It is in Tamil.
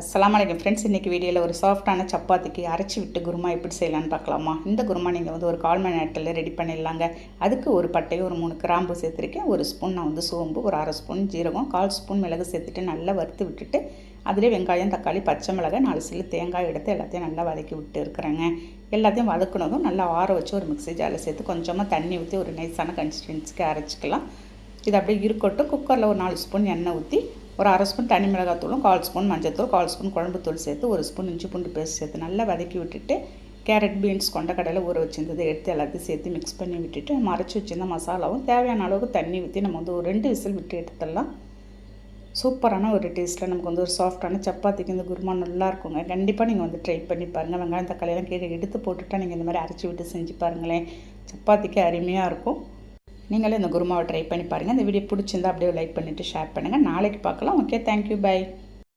அஸ்லாம் வலைக்கம் ஃப்ரெண்ட்ஸ் இன்றைக்கி வீடியோவில் ஒரு சாஃப்டான சப்பாத்திக்கு அரைச்சி விட்டு குருமா எப்படி செய்யலான்னு பார்க்கலாமா? இந்த குருமா நீங்கள் வந்து ஒரு கால் மணி நேரத்தில் ரெடி பண்ணிடலாங்க. அதுக்கு ஒரு பட்டையும் ஒரு மூணு கிராம்பு சேர்த்துருக்கேன். ஒரு ஸ்பூன் நான் வந்து சோம்பு ஒரு அரை ஸ்பூன் ஜீரகம் கால் ஸ்பூன் மிளகு சேர்த்துட்டு நல்லா வறுத்து விட்டுட்டு அதிலே வெங்காயம் தக்காளி பச்சை மிளகாய் நாலு சில்லு தேங்காய் எடுத்து எல்லாத்தையும் நல்லா வதக்கி விட்டு இருக்கிறேங்க. எல்லாத்தையும் வதக்குனதும் நல்லா ஆற வச்சு ஒரு மிக்ஸி ஜாரில் சேர்த்து கொஞ்சமாக தண்ணி ஊற்றி ஒரு நைஸான கன்சிஸ்டன்சிக்கு அரைச்சிக்கலாம். இது அப்படியே இருக்கட்டும். குக்கரில் ஒரு நாலு ஸ்பூன் எண்ணெய் ஊற்றி ஒரு அரை ஸ்பூன் தனி மிளகாத்தூளும் கால் ஸ்பூன் மஞ்சத்தூள் கால் ஸ்பூன் குழம்புத்தூள் சேர்த்து ஒரு ஸ்பூன் இஞ்சி பூண்டு பேஸ்ட் சேர்த்து நல்லா வதக்கி விட்டுட்டு கேரட் பீன்ஸ் கொண்டக்கடலை ஊற வச்சிருந்ததை எடுத்து எல்லாத்தையும் சேர்த்து மிக்ஸ் பண்ணி விட்டுட்டு மறைச்சி வச்சிருந்த மசாலாவும் தேவையான அளவுக்கு தண்ணி ஊற்றி நம்ம வந்து ஒரு ரெண்டு விசில் விட்டு எடுத்துடலாம். சூப்பரான ஒரு டேஸ்ட்டில் நமக்கு வந்து ஒரு சாஃப்டான சப்பாத்திக்கு இந்த குருமா நல்லா இருக்குங்க. கண்டிப்பாக நீங்கள் வந்து ட்ரை பண்ணி பாருங்கள் வெங்காயம் தக்காளியெல்லாம் கீழே எடுத்து போட்டுவிட்டா நீங்கள் இந்த மாதிரி அரைச்சி விட்டு செஞ்சு பாருங்களேன். சப்பாத்திக்கு அருமையாக இருக்கும். நீங்களே இந்த குருமாவை ட்ரை பண்ணி பாருங்கள் இந்த வீடியோ பிடிச்சிருந்தா அப்படியே லைக் பண்ணிவிட்டு ஷேர் பண்ணுங்கள் நாளைக்கு பார்க்கலாம். Okay thank you bye